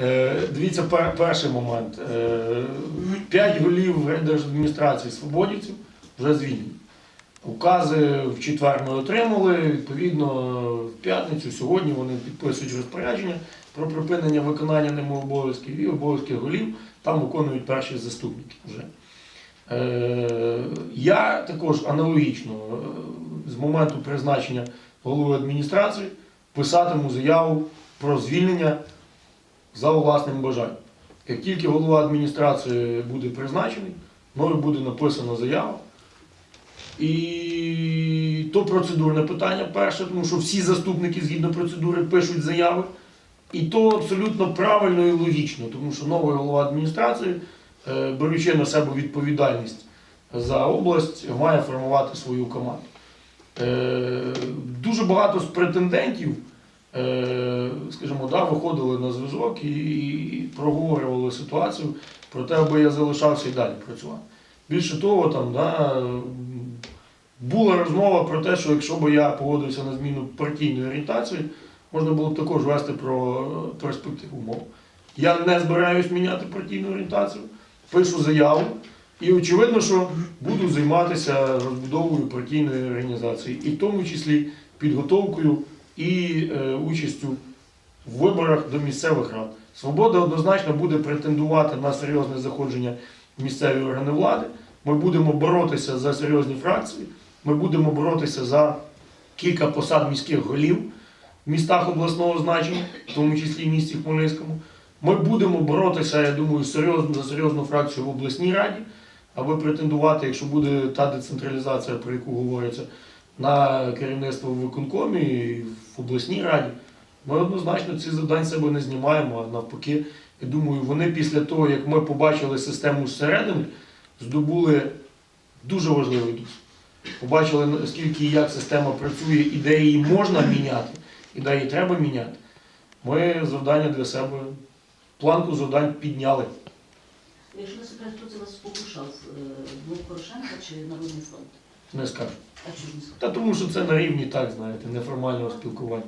Е, Дивіться, пер- перший момент. Е, П'ять голів райдержадміністрації свободівців вже звільнені. Укази в четвер ми отримали. Відповідно, в п'ятницю сьогодні вони підписують розпорядження про припинення виконання ними обов'язків і обов'язки голів там виконують перші заступники вже. Е, Я також аналогічно з моменту призначення голови адміністрації писатиму заяву про звільнення за власним бажанням. Як тільки голова адміністрації буде призначений, мною буде написана заява. І то процедурне питання перше, тому що всі заступники згідно процедури пишуть заяви. І то абсолютно правильно і логічно, тому що новий голова адміністрації, е, беручи на себе відповідальність за область, має формувати свою команду. Е, Дуже багато з претендентів, скажімо, да, виходили на зв'язок і, проговорювали ситуацію про те, аби я залишався і далі працювати. Більше того, там, да, була розмова про те, що якщо б я погодився на зміну партійної орієнтації, можна було б також вести про е, перспективу мов. Я не збираюсь міняти партійну орієнтацію, пишу заяву, і очевидно, що буду займатися розбудовою партійної організації, і в тому числі підготовкою і е, участю в виборах до місцевих рад. Свобода однозначно буде претендувати на серйозне заходження в місцеві органи влади. Ми будемо боротися за серйозні фракції, ми будемо боротися за кілька посад міських голів в містах обласного значення, в тому числі в місті Хмельницькому. Ми будемо боротися, я думаю, серйозно за серйозну фракцію в обласній раді, аби претендувати, якщо буде та децентралізація, про яку говориться, на керівництво в виконкомі і в обласній раді. Ми однозначно ці завдань себе не знімаємо, а навпаки, я думаю, вони після того, як ми побачили систему зсередини, здобули дуже важливий досвід. Побачили, наскільки і як система працює, і де її можна міняти, і де її треба міняти. Ми завдання для себе, планку завдань підняли. Якщо не секрет, хто це вас спокушав? Е, Блок Порошенка чи Народний фронт? Не скажу. Та тому що це на рівні, так, знаєте, неформального спілкування.